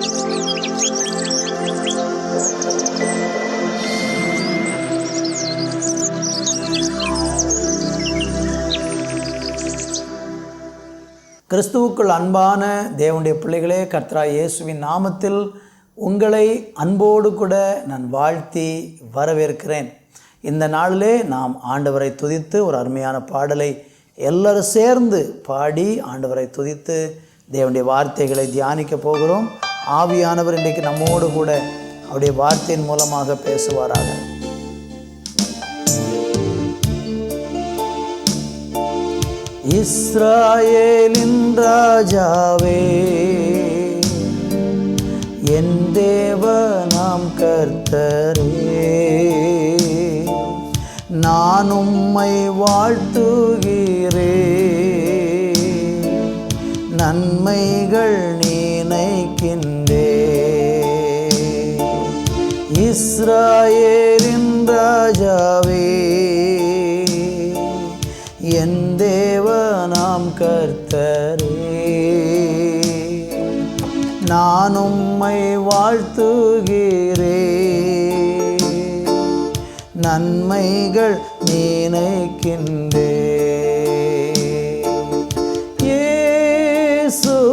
கிறிஸ்துவுக்குள் அன்பான தேவனுடைய பிள்ளைகளே கர்த்தரா இயேசுவின் நாமத்தில் உங்களை அன்போடு கூட நான் வாழ்த்தி வரவேற்கிறேன். இந்த நாளிலே நாம் ஆண்டவரை துதித்து ஒரு அருமையான பாடலை எல்லோரும் சேர்ந்து பாடி ஆண்டவரை துதித்து தேவனுடைய வார்த்தைகளை தியானிக்க போகிறோம். ஆவியானவர் இன்றைக்கு நம்மோடு கூட அவருடைய வார்த்தையின் மூலமாக பேசுவாராக. இஸ்ராயேலின் ராஜாவே என் தேவனாம் கர்த்தரே நான் உம்மை வாழ்த்துகிறே நன்மைகள் இஸ்ராயேலின் ராஜாவே என் தேவனாம் கர்த்தரே. நான் உம்மை வாழ்த்துகிறே நன்மைகள் நினைக்கின்றே இயேசுவே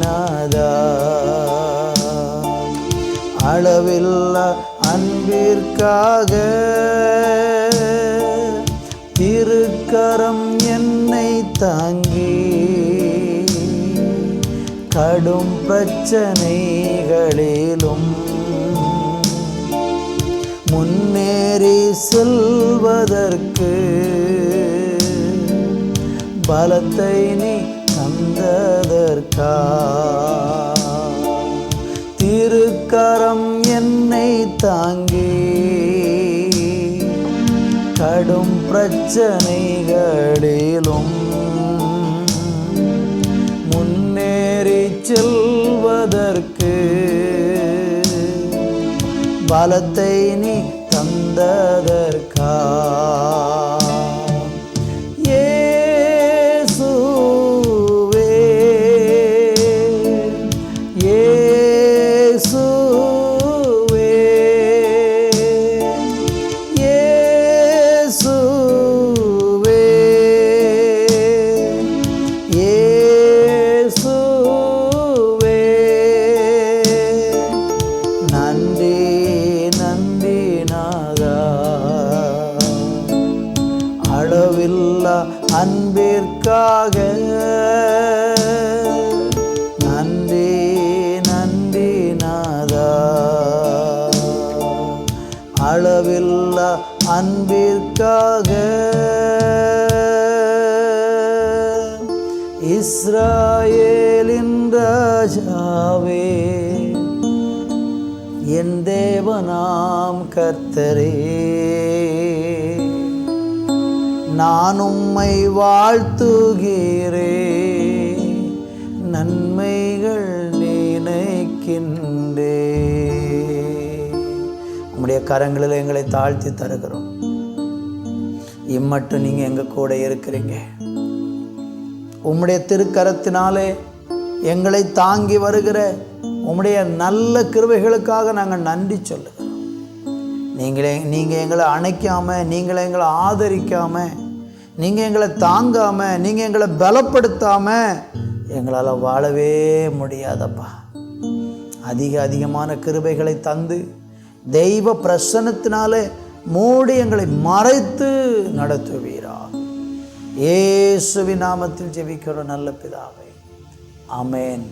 நாதா. அளவில்லா அன்பிற்காக திருக்கரம் என்னை தாங்கி கடும் பிரச்சனைகளிலும் முன்னேறி செல்வதற்கு பலத்தை நீ தந்ததற்கா திருக்கரம் என்னை தாங்கி கடும் பிரச்சனைகளிலும் முன்னேறி செல்வதற்கு பலத்தை நீ தந்ததற்கா என் தேவனாம் கர்த்தரே நான் உம்மை வாழ்த்துகிறே நன்மைகள் நினைக்கின்றே உம்முடைய கரங்களில் எங்களை தாழ்த்தி தருகிறோம். இம்மட்டும் நீங்கள் எங்கள் கூட இருக்கிறீங்க. உம்முடைய திருக்கரத்தினாலே எங்களை தாங்கி வருகிற உம்முடைய நல்ல கிருபைகளுக்காக நாங்கள் நன்றி சொல்லுகிறோம். நீங்களே நீங்கள் எங்களை அணைக்காமல் நீங்களே எங்களை ஆதரிக்காமல் நீங்கள் எங்களை தாங்காமல் நீங்கள் எங்களை பலப்படுத்தாமல் எங்களால் வாழவே முடியாதப்பா. அதிக அதிகமான கிருபைகளை தந்து தெய்வ பிரசன்னத்தினாலே மூடி எங்களை மறைத்து நடத்துவீரா. ஏசுவி நாமத்தில் ஜெபிக்கிற நல்ல பிதாவை. அமேன்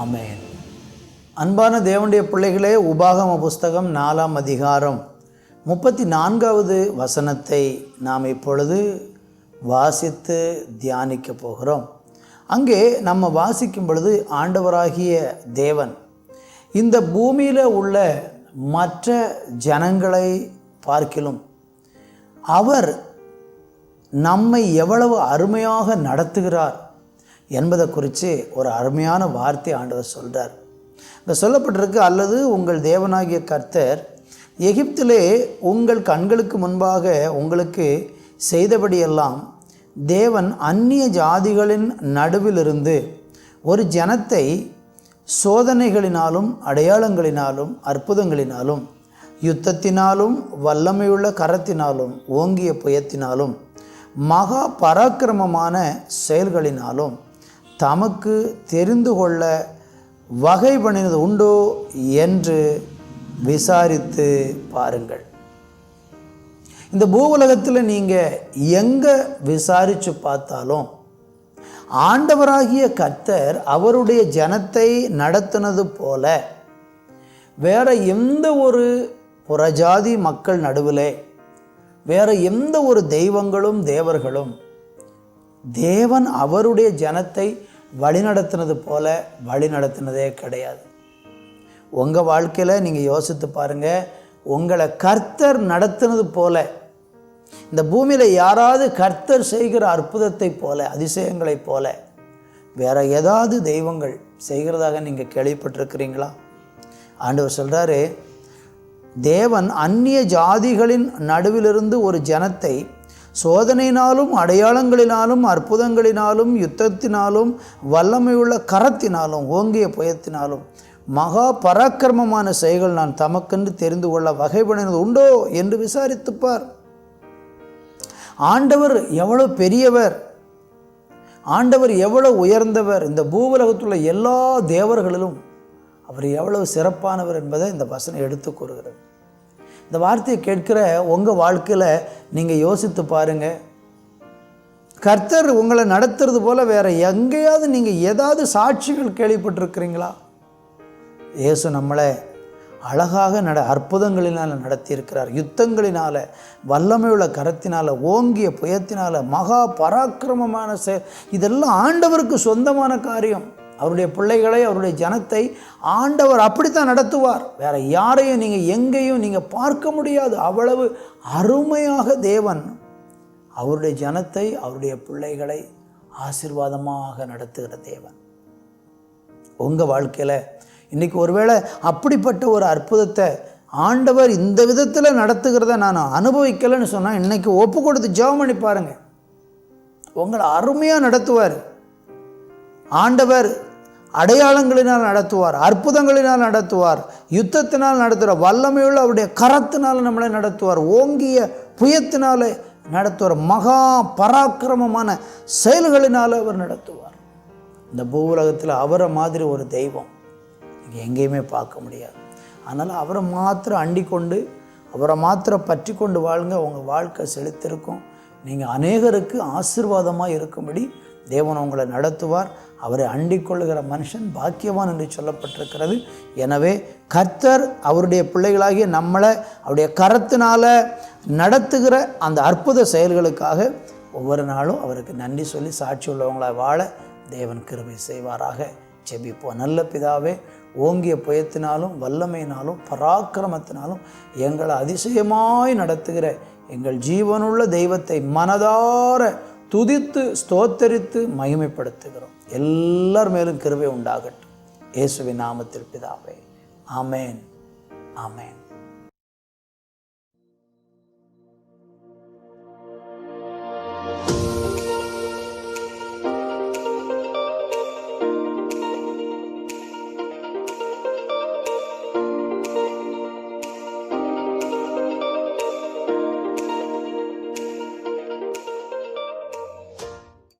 அமேன் அன்பான தேவனுடைய பிள்ளைகளே உபாகம புஸ்தகம் நாலாம் அதிகாரம் முப்பத்தி நான்காவது வசனத்தை நாம் இப்பொழுது வாசித்து தியானிக்க போகிறோம். அங்கே நம்ம வாசிக்கும் பொழுது ஆண்டவராகிய தேவன் இந்த பூமியில் உள்ள மற்ற ஜனங்களை பார்க்கிலும் அவர் நம்மை எவ்வளவு அருமையாக நடத்துகிறார் என்பதை குறித்து ஒரு அருமையான வார்த்தை ஆண்டவர் சொல்கிறார் இங்கே சொல்லப்பட்டிருக்கு அல்லது உங்கள் தேவனாகிய கர்த்தர் எகிப்திலே உங்கள் கண்களுக்கு முன்பாக உங்களுக்கு செய்தபடியெல்லாம் தேவன் அந்நிய ஜாதிகளின் நடுவிலிருந்து ஒரு ஜனத்தை சோதனைகளினாலும் அடையாளங்களினாலும் அற்புதங்களினாலும் யுத்தத்தினாலும் வல்லமையுள்ள கரத்தினாலும் ஓங்கிய புயத்தினாலும் மகா பராக்கிரமமான செயல்களினாலும் தமக்கு தெரிந்து கொள்ள வகை பண்ணினது உண்டோ என்று விசாரித்து பாருங்கள். இந்த பூவுலகத்தில் நீங்கள் எங்கே விசாரித்து பார்த்தாலும் ஆண்டவராகிய கர்த்தர் அவருடைய ஜனத்தை நடத்தினது போல வேற எந்த ஒரு புறஜாதி மக்கள் நடுவில் வேற எந்த ஒரு தெய்வங்களும் தேவர்களும் தேவன் அவருடைய ஜனத்தை வழிநடத்தினது போல வழிநடத்தினதே கிடையாது. உங்கள் வாழ்க்கையில் நீங்கள் யோசித்து பாருங்கள் உங்களை கர்த்தர் நடத்தினது போல இந்த பூமியில் யாராவது கர்த்தர் செய்கிற அற்புதத்தை போல அதிசயங்களைப் போல வேறு ஏதாவது தெய்வங்கள் செய்கிறதாக நீங்கள் கேள்விப்பட்டிருக்கிறீங்களா? ஆண்டவர் சொல்கிறாரு தேவன் அந்நிய ஜாதிகளின் நடுவிலிருந்து ஒரு ஜனத்தை சோதனையினாலும் அடையாளங்களினாலும் அற்புதங்களினாலும் யுத்தத்தினாலும் வல்லமையுள்ள கரத்தினாலும் ஓங்கிய புயத்தினாலும் மகா பராக்கிரமமான செயல்கள் நான் தமக்கென்று தெரிந்து கொள்ள வகைப்படினது உண்டோ என்று விசாரித்துப்பார். ஆண்டவர் எவ்வளோ பெரியவர் ஆண்டவர் எவ்வளவு உயர்ந்தவர் இந்த பூவுலகத்துள்ள எல்லா தேவர்களிலும் அவர் எவ்வளவு சிறப்பானவர் என்பதை இந்த வசனம் எடுத்து கூறுகிறது. இந்த வார்த்தையை கேட்கிற உங்கள் வாழ்க்கையில் நீங்கள் யோசித்து பாருங்கள் கர்த்தர் உங்களை நடத்துறது போல் வேறு எங்கேயாவது நீங்கள் ஏதாவது சாட்சிகள் கேள்விப்பட்டிருக்கிறீங்களா? இயேசு நம்மளை அழகாக நட அற்புதங்களினால் நடத்தியிருக்கிறார். யுத்தங்களினால் வல்லமையுள்ள கரத்தினால் ஓங்கிய புயத்தினால் மகா பராக்கிரமமான செ இதெல்லாம் ஆண்டவருக்கு சொந்தமான காரியம். அவருடைய பிள்ளைகளை அவருடைய ஜனத்தை ஆண்டவர் அப்படித்தான் நடத்துவார். வேற யாரையும் நீங்கள் எங்கேயும் நீங்கள் பார்க்க முடியாது. அவ்வளவு அருமையாக தேவன் அவருடைய ஜனத்தை அவருடைய பிள்ளைகளை ஆசிர்வாதமாக நடத்துகிற தேவன். உங்கள் வாழ்க்கையில் இன்றைக்கி ஒருவேளை அப்படிப்பட்ட ஒரு அற்புதத்தை ஆண்டவர் இந்த விதத்தில் நடத்துகிறத நான் அனுபவிக்கலைன்னு சொன்னால் இன்றைக்கி ஒப்பு கொடுத்து ஜெபம் பண்ணி பாருங்கள் உங்களை அருமையாக நடத்துவார். ஆண்டவர் அடையாளங்களினால் நடத்துவார் அற்புதங்களினால் நடத்துவார் யுத்தத்தினால் நடத்துகிற வல்லமையுள்ள அவருடைய கரத்தினால் நம்மளை நடத்துவார் ஓங்கிய புயத்தினாலே நடத்துவார் மகா பராக்கிரமமான செயல்களினால் அவர் நடத்துவார். இந்த பூவுலகத்தில் அவரை மாதிரி ஒரு தெய்வம் நீங்கள் எங்கேயுமே பார்க்க முடியாது. அதனால் அவரை மாத்திரம் அண்டி கொண்டு அவரை மாத்திரம் பற்றி கொண்டு வாழுங்க உங்கள் வாழ்க்கை செலுத்திருக்கும் நீங்கள் அநேகருக்கு ஆசிர்வாதமாக இருக்கும்படி தேவன் உங்களை நடத்துவார். அவரை அண்டிக்கொள்ளுகிற மனுஷன் பாக்கியவான் என்று சொல்லப்பட்டிருக்கிறது. எனவே கர்த்தர் அவருடைய பிள்ளைகளாகிய நம்மளை அவருடைய கரத்தினால் நடத்துகிற அந்த அற்புத செயல்களுக்காக ஒவ்வொரு நாளும் அவருக்கு நன்றி சொல்லி சாட்சி உள்ளவங்களாக வாழ தேவன் கிருபை செய்வாராக. செபிப்போம் நல்ல பிதாவே ஓங்கிய புயத்தினாலும் வல்லமையினாலும் பராக்கிரமத்தினாலும் எங்களை அதிசயமாய் நடத்துகிற எங்கள் ஜீவனுள்ள தெய்வத்தை மனதார துதித்து ஸ்தோத்தரித்து மகிமைப்படுத்துகிறோம். எல்லார் மேலும் கிருவை உண்டாகட்டும். இயேசுவின் நாமத்தில் பிதாவே. ஆமேன். ஆமேன்.